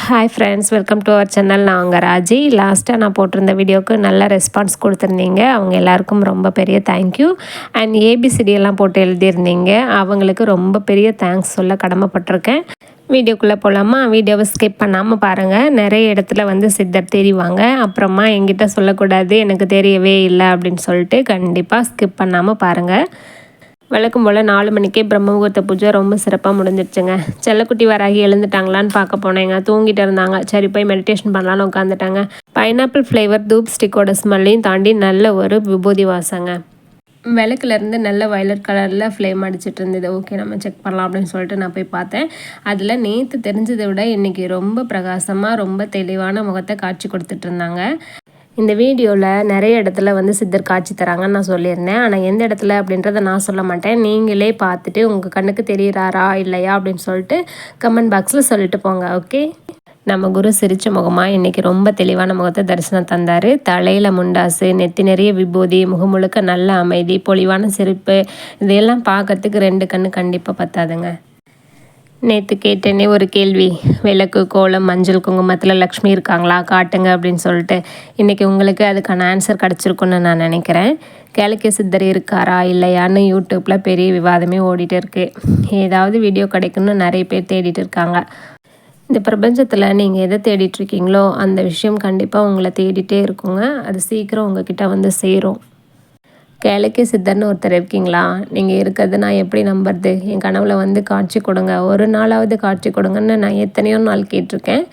Hi friends welcome to our channel நான் உங்கள் ராஜி. லாஸ்ட்டாக நான் போட்டிருந்த வீடியோவுக்கு நல்ல ரெஸ்பான்ஸ் கொடுத்துருந்தீங்க. அவங்க எல்லாருக்கும் ரொம்ப பெரிய தேங்க்யூ அண்ட் ஏபிசிடி எல்லாம் போட்டு எழுதியிருந்தீங்க. அவங்களுக்கு ரொம்ப பெரிய தேங்க்ஸ் சொல்ல கடமைப்பட்டிருக்கேன். வீடியோக்குள்ளே போகலாமா வீடியோவை ஸ்கிப் பண்ணாமல் பாருங்கள் நிறைய இடத்துல வந்து சித்தர் தெரிவாங்க. அப்புறமா என்கிட்ட சொல்லக்கூடாது எனக்கு தெரியவே இல்லை அப்படின்னு சொல்லிட்டு கண்டிப்பாக ஸ்கிப் பண்ணாமல் பாருங்கள் வழக்கம் போல் நாலு மணிக்கே பிரம்மமுகூர்த்த பூஜை ரொம்ப சிறப்பாக முடிஞ்சிருச்சுங்க. செல்லக்குட்டி வராகி எழுந்துட்டாங்களான்னு பார்க்க போனேங்க. தூங்கிட்டு இருந்தாங்க. சரி போய் மெடிடேஷன் பண்ணலான்னு உட்காந்துட்டாங்க பைனாப்பிள் ஃப்ளேவர் தூப் ஸ்டிக்கோட ஸ்மெல்லையும் தாண்டி நல்ல ஒரு விபூதி வாசங்க. விளக்குலேருந்து நல்ல வயலட் கலரில் ஃப்ளேம் அடிச்சிட்டு இருந்தது. ஓகே நம்ம செக் பண்ணலாம் அப்படின்னு சொல்லிட்டு நான் போய் பார்த்தேன். அதில் நேற்று தெரிஞ்சதை விட இன்றைக்கி ரொம்ப பிரகாசமாக ரொம்ப தெளிவான முகத்தை காட்சி கொடுத்துட்டு இருந்தாங்க. இந்த வீடியோவில் நிறைய இடத்துல வந்து சித்தர் காட்சி தராங்கன்னு நான் சொல்லியிருந்தேன். ஆனால் எந்த இடத்துல அப்படின்றத நான் சொல்ல மாட்டேன். நீங்களே பார்த்துட்டு உங்கள் கண்ணுக்கு தெரிகிறாரா இல்லையா அப்படின்னு சொல்லிட்டு கமெண்ட் பாக்ஸில் சொல்லிட்டு போங்க ஓகே நம்ம குரு சிரித்த முகமாக இன்றைக்கி ரொம்ப தெளிவான முகத்தை தரிசனம் தந்தார். தலையில் முண்டாசு நெத்தி நிறைய விபூதி முகம் முழுக்க நல்ல அமைதி பொலிவான சிரிப்பு இதையெல்லாம் பார்க்கறதுக்கு ரெண்டு கண்ணு கண்டிப்பாக பத்தாதுங்க. நேற்று கேட்டேனே ஒரு கேள்வி. விளக்கு கோலம் மஞ்சள் குங்குமத்தில் லக்ஷ்மி இருக்காங்களா? காட்டுங்க அப்படின்னு சொல்லிட்டு. இன்றைக்கி உங்களுக்கு அதுக்கான ஆன்சர் கிடச்சிருக்குன்னு நான் நினைக்கிறேன். கிழக்கு சித்தர் இருக்காரா? இல்லையான்னு யூடியூப்பில் பெரிய விவாதமே ஓடிட்டு இருக்குது ஏதாவது வீடியோ கிடைக்குன்னு நிறைய பேர் தேடிட்டு இருக்காங்க. இந்த பிரபஞ்சத்தில் நீங்கள் எதை தேடிட்டுருக்கீங்களோ அந்த விஷயம் கண்டிப்பாக உங்களை தேடிட்டே இருக்குங்க. அது சீக்கிரம் உங்ககிட்ட வந்து சேரும். கேளுக்கே சித்தர்னு ஒருத்தர் இருக்கீங்களா? நீங்கள் இருக்கிறது நான் எப்படி நம்புறது? என் கனவில் வந்து காட்சி கொடுங்க. ஒரு நாளாவது காட்சி கொடுங்கன்னு நான் எத்தனையோ நாள் கேட்டிருக்கேன்.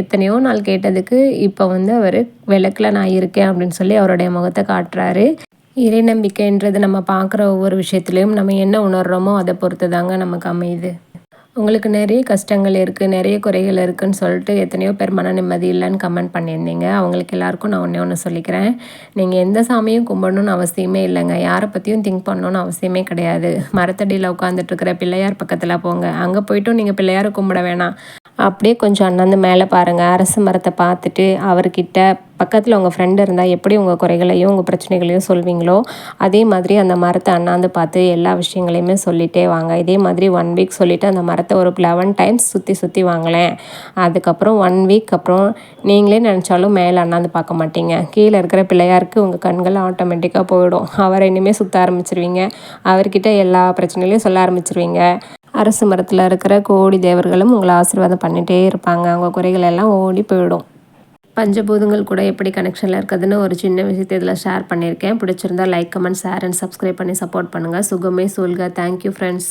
எத்தனையோ நாள் கேட்டதுக்கு இப்போ வந்து அவர் விளக்கில் நான் இருக்கேன் அப்படின்னு சொல்லி அவருடைய முகத்தை காட்டுறாரு. இறை நம்பிக்கைன்றது நம்ம பார்க்குற ஒவ்வொரு விஷயத்துலையும் நம்ம என்ன உணர்கிறோமோ அதை பொறுத்து தாங்க நமக்கு அமையுது. உங்களுக்கு நிறைய கஷ்டங்கள் இருக்குது நிறைய குறைகள் இருக்குதுன்னு சொல்லிட்டு எத்தனையோ பேர் மன நிம்மதி இல்லைன்னு கமெண்ட் பண்ணியிருந்தீங்க. அவங்களுக்கு எல்லாருக்கும் நான் ஒன்றே ஒன்று சொல்லிக்கிறேன். நீங்கள் எந்த சாமியும் கும்பிடணும்னு அவசியமே இல்லைங்க. யாரை பற்றியும் திங்க் பண்ணணும்னு அவசியமே கிடையாது. மரத்தடியில் உட்காந்துட்ருக்கிற பிள்ளையார் பக்கத்தில் போங்க. அங்கே போய்ட்டும் நீங்கள் பிள்ளையாரை கும்பிட வேணாம். அப்படியே கொஞ்சம் அண்ணாந்து மேலே பாருங்கள் அரசு மரத்தை பார்த்துட்டு அவர்கிட்ட பக்கத்தில் உங்கள் ஃப்ரெண்டு இருந்தால் எப்படி உங்கள் குறைகளையும் உங்கள் பிரச்சனைகளையும் சொல்வீங்களோ அதே மாதிரி அந்த மரத்தை அண்ணாந்து பார்த்து எல்லா விஷயங்களையுமே சொல்லிகிட்டே வாங்க. இதே மாதிரி ஒன் வீக் சொல்லிவிட்டு அந்த மரத்தை ஒரு லெவன் டைம்ஸ் சுற்றி சுற்றி வாங்கலேன் அதுக்கப்புறம் ஒன் வீக் அப்புறம் நீங்களே நினச்சாலும் மேலே அண்ணாந்து பார்க்க மாட்டீங்க. கீழே இருக்கிற பிள்ளையாருக்கு உங்கள் கண்கள் ஆட்டோமேட்டிக்காக போயிடும். அவரை இனிமேல் சுற்ற ஆரம்பிச்சிருவீங்க. அவர்கிட்ட எல்லா பிரச்சனைகளையும் சொல்ல ஆரம்பிச்சிருவீங்க. அரசு மரத்தில் இருக்கிற கோடி தேவர்களும் உங்களை ஆசீர்வாதம் பண்ணிகிட்டே இருப்பாங்க. அவங்க குறைகள் எல்லாம் ஓடி போயிடும். பஞ்சபூதங்கள் கூட எப்படி கனெக்ஷனில் இருக்குதுன்னு ஒரு சின்ன விஷயத்தை இதில் ஷேர் பண்ணியிருக்கேன். பிடிச்சிருந்தா like comment share and subscribe பண்ணி சப்போர்ட் பண்ணுங்கள் சுகமே சொல்க. Thank you friends